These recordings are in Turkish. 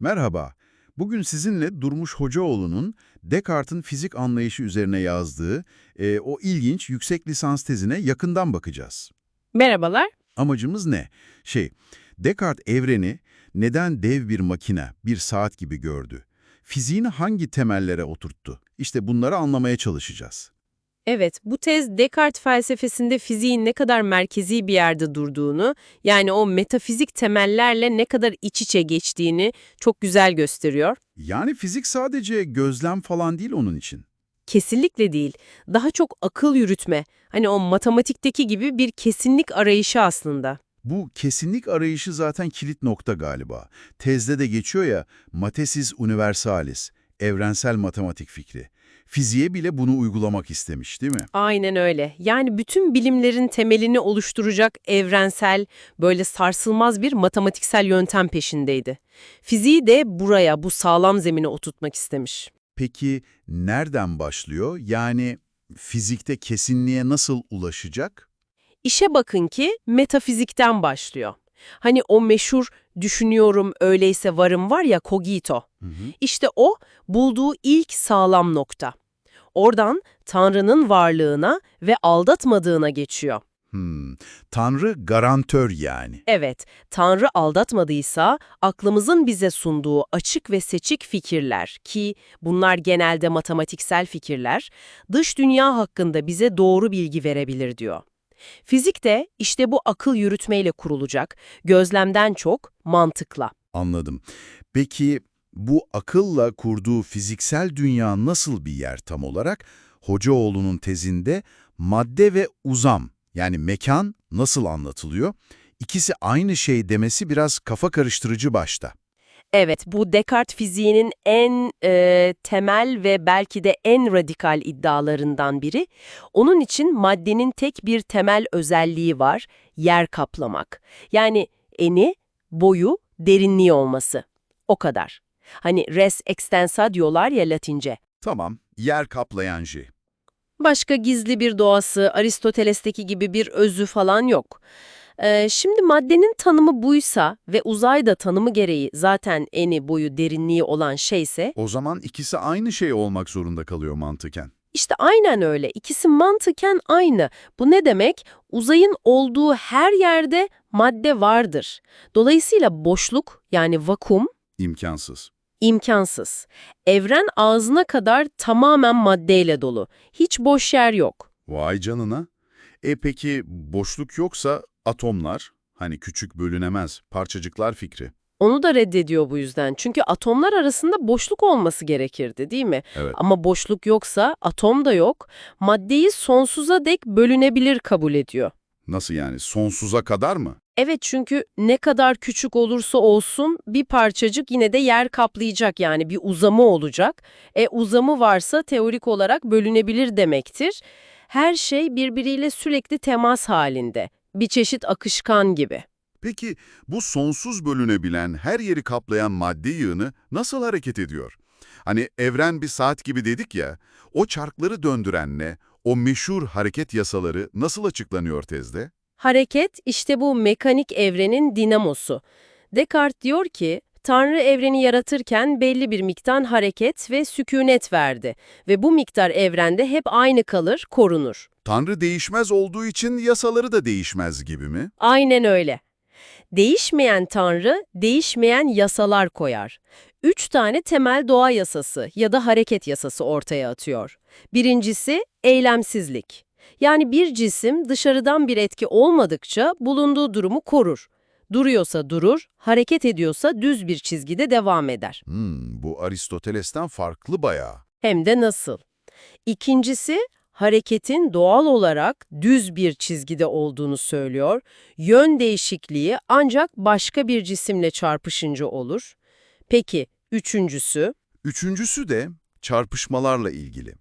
Merhaba. Bugün sizinle Durmuş Hocaoğlu'nun Descartes'in fizik anlayışı üzerine yazdığı e, o ilginç yüksek lisans tezine yakından bakacağız. Merhabalar. Amacımız ne? Şey, Descartes evreni neden dev bir makine, bir saat gibi gördü? Fiziğini hangi temellere oturttu? İşte bunları anlamaya çalışacağız. Evet, bu tez Descartes felsefesinde fiziğin ne kadar merkezi bir yerde durduğunu, yani o metafizik temellerle ne kadar iç içe geçtiğini çok güzel gösteriyor. Yani fizik sadece gözlem falan değil onun için. Kesinlikle değil. Daha çok akıl yürütme. Hani o matematikteki gibi bir kesinlik arayışı aslında. Bu kesinlik arayışı zaten kilit nokta galiba. Tezde de geçiyor ya, matesis universalis, evrensel matematik fikri. Fiziğe bile bunu uygulamak istemiş değil mi? Aynen öyle. Yani bütün bilimlerin temelini oluşturacak evrensel, böyle sarsılmaz bir matematiksel yöntem peşindeydi. Fiziği de buraya, bu sağlam zemine oturtmak istemiş. Peki nereden başlıyor? Yani fizikte kesinliğe nasıl ulaşacak? İşe bakın ki metafizikten başlıyor. Hani o meşhur düşünüyorum öyleyse varım var ya cogito. Hı hı. İşte o bulduğu ilk sağlam nokta. Oradan Tanrı'nın varlığına ve aldatmadığına geçiyor. Hmm, Tanrı garantör yani. Evet, Tanrı aldatmadıysa aklımızın bize sunduğu açık ve seçik fikirler ki bunlar genelde matematiksel fikirler, dış dünya hakkında bize doğru bilgi verebilir diyor. Fizik de işte bu akıl yürütmeyle kurulacak, gözlemden çok mantıkla. Anladım. Peki bu akılla kurduğu fiziksel dünya nasıl bir yer tam olarak? Hocaoğlu'nun tezinde madde ve uzam yani mekan nasıl anlatılıyor? İkisi aynı şey demesi biraz kafa karıştırıcı başta. Evet, bu Descartes fiziğinin en e, temel ve belki de en radikal iddialarından biri. Onun için maddenin tek bir temel özelliği var, yer kaplamak. Yani eni, boyu, derinliği olması. O kadar. Hani res extensa diyorlar ya Latince. Tamam, yer kaplayan J. Başka gizli bir doğası, Aristoteles'teki gibi bir özü falan yok. Ee, şimdi maddenin tanımı buysa ve uzay da tanımı gereği zaten eni, boyu, derinliği olan şeyse, O zaman ikisi aynı şey olmak zorunda kalıyor mantıken. işte aynen öyle. İkisi mantıken aynı. Bu ne demek? Uzayın olduğu her yerde madde vardır. Dolayısıyla boşluk yani vakum İmkansız. İmkansız. Evren ağzına kadar tamamen maddeyle dolu. Hiç boş yer yok. Vay canına. E peki boşluk yoksa atomlar, hani küçük bölünemez, parçacıklar fikri. Onu da reddediyor bu yüzden. Çünkü atomlar arasında boşluk olması gerekirdi değil mi? Evet. Ama boşluk yoksa atom da yok. Maddeyi sonsuza dek bölünebilir kabul ediyor. Nasıl yani? Sonsuza kadar mı? Evet çünkü ne kadar küçük olursa olsun bir parçacık yine de yer kaplayacak yani bir uzamı olacak. E uzamı varsa teorik olarak bölünebilir demektir. Her şey birbiriyle sürekli temas halinde. Bir çeşit akışkan gibi. Peki bu sonsuz bölünebilen, her yeri kaplayan madde yığını nasıl hareket ediyor? Hani evren bir saat gibi dedik ya, o çarkları döndüren ne? O meşhur hareket yasaları nasıl açıklanıyor tezde? Hareket işte bu mekanik evrenin dinamosu. Descartes diyor ki, Tanrı evreni yaratırken belli bir miktar hareket ve sükunet verdi ve bu miktar evrende hep aynı kalır, korunur. Tanrı değişmez olduğu için yasaları da değişmez gibi mi? Aynen öyle. Değişmeyen Tanrı, değişmeyen yasalar koyar. Üç tane temel doğa yasası ya da hareket yasası ortaya atıyor. Birincisi, eylemsizlik. Yani bir cisim dışarıdan bir etki olmadıkça bulunduğu durumu korur. Duruyorsa durur, hareket ediyorsa düz bir çizgide devam eder. Hmm, bu Aristoteles'ten farklı bayağı. Hem de nasıl? İkincisi, hareketin doğal olarak düz bir çizgide olduğunu söylüyor. Yön değişikliği ancak başka bir cisimle çarpışınca olur. Peki, üçüncüsü? Üçüncüsü de çarpışmalarla ilgili.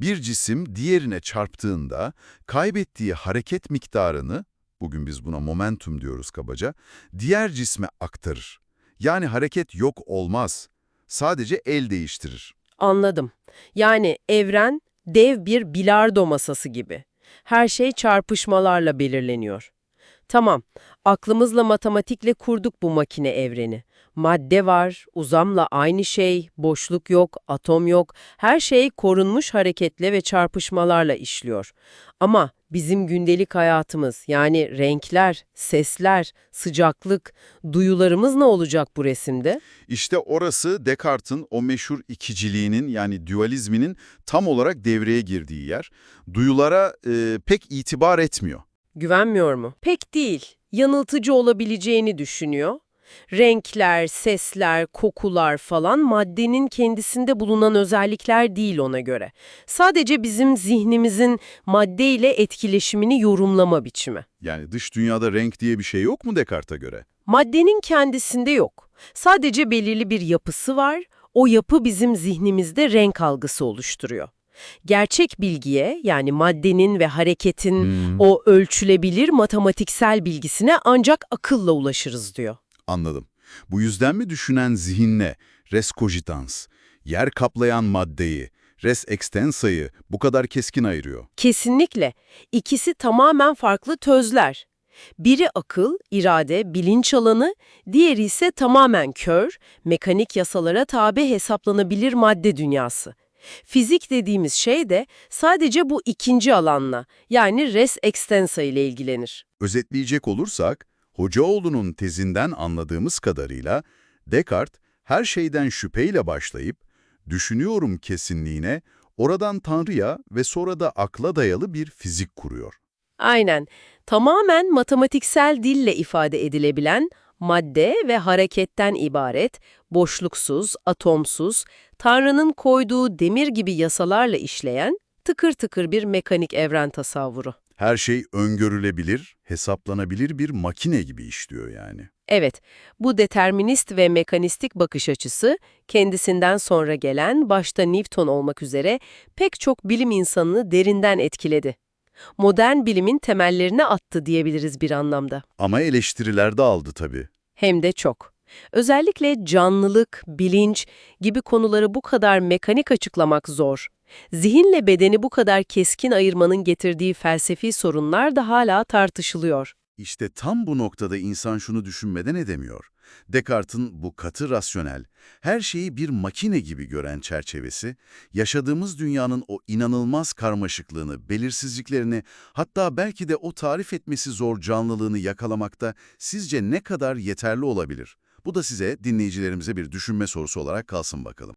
Bir cisim diğerine çarptığında kaybettiği hareket miktarını, bugün biz buna momentum diyoruz kabaca, diğer cisme aktarır. Yani hareket yok olmaz, sadece el değiştirir. Anladım. Yani evren dev bir bilardo masası gibi. Her şey çarpışmalarla belirleniyor. Tamam, aklımızla matematikle kurduk bu makine evreni. Madde var, uzamla aynı şey, boşluk yok, atom yok, her şey korunmuş hareketle ve çarpışmalarla işliyor. Ama bizim gündelik hayatımız yani renkler, sesler, sıcaklık, duyularımız ne olacak bu resimde? İşte orası Descartes'in o meşhur ikiciliğinin yani dualizminin tam olarak devreye girdiği yer. Duyulara e, pek itibar etmiyor. Güvenmiyor mu? Pek değil. Yanıltıcı olabileceğini düşünüyor. Renkler, sesler, kokular falan maddenin kendisinde bulunan özellikler değil ona göre. Sadece bizim zihnimizin maddeyle etkileşimini yorumlama biçimi. Yani dış dünyada renk diye bir şey yok mu Descartes'e göre? Maddenin kendisinde yok. Sadece belirli bir yapısı var. O yapı bizim zihnimizde renk algısı oluşturuyor. Gerçek bilgiye yani maddenin ve hareketin o ölçülebilir matematiksel bilgisine ancak akılla ulaşırız diyor. Anladım. Bu yüzden mi düşünen zihinle res cogitans, yer kaplayan maddeyi, res extensa'yı bu kadar keskin ayırıyor? Kesinlikle. İkisi tamamen farklı tözler. Biri akıl, irade, bilinç alanı, diğeri ise tamamen kör, mekanik yasalara tabi hesaplanabilir madde dünyası. Fizik dediğimiz şey de sadece bu ikinci alanla, yani res extensa ile ilgilenir. Özetleyecek olursak, Hocaoğlu'nun tezinden anladığımız kadarıyla Descartes her şeyden şüpheyle başlayıp düşünüyorum kesinliğine, oradan Tanrı'ya ve sonra da akla dayalı bir fizik kuruyor. Aynen. Tamamen matematiksel dille ifade edilebilen madde ve hareketten ibaret, boşluksuz, atomsuz, Tanrı'nın koyduğu demir gibi yasalarla işleyen tıkır tıkır bir mekanik evren tasavvuru. Her şey öngörülebilir, hesaplanabilir bir makine gibi işliyor yani. Evet, bu determinist ve mekanistik bakış açısı kendisinden sonra gelen başta Newton olmak üzere pek çok bilim insanını derinden etkiledi. Modern bilimin temellerini attı diyebiliriz bir anlamda. Ama eleştiriler de aldı tabii. Hem de çok. Özellikle canlılık, bilinç gibi konuları bu kadar mekanik açıklamak zor. Zihinle bedeni bu kadar keskin ayırmanın getirdiği felsefi sorunlar da hala tartışılıyor. İşte tam bu noktada insan şunu düşünmeden edemiyor. Descartes'in bu katı rasyonel, her şeyi bir makine gibi gören çerçevesi, yaşadığımız dünyanın o inanılmaz karmaşıklığını, belirsizliklerini, hatta belki de o tarif etmesi zor canlılığını yakalamakta sizce ne kadar yeterli olabilir? Bu da size, dinleyicilerimize bir düşünme sorusu olarak kalsın bakalım.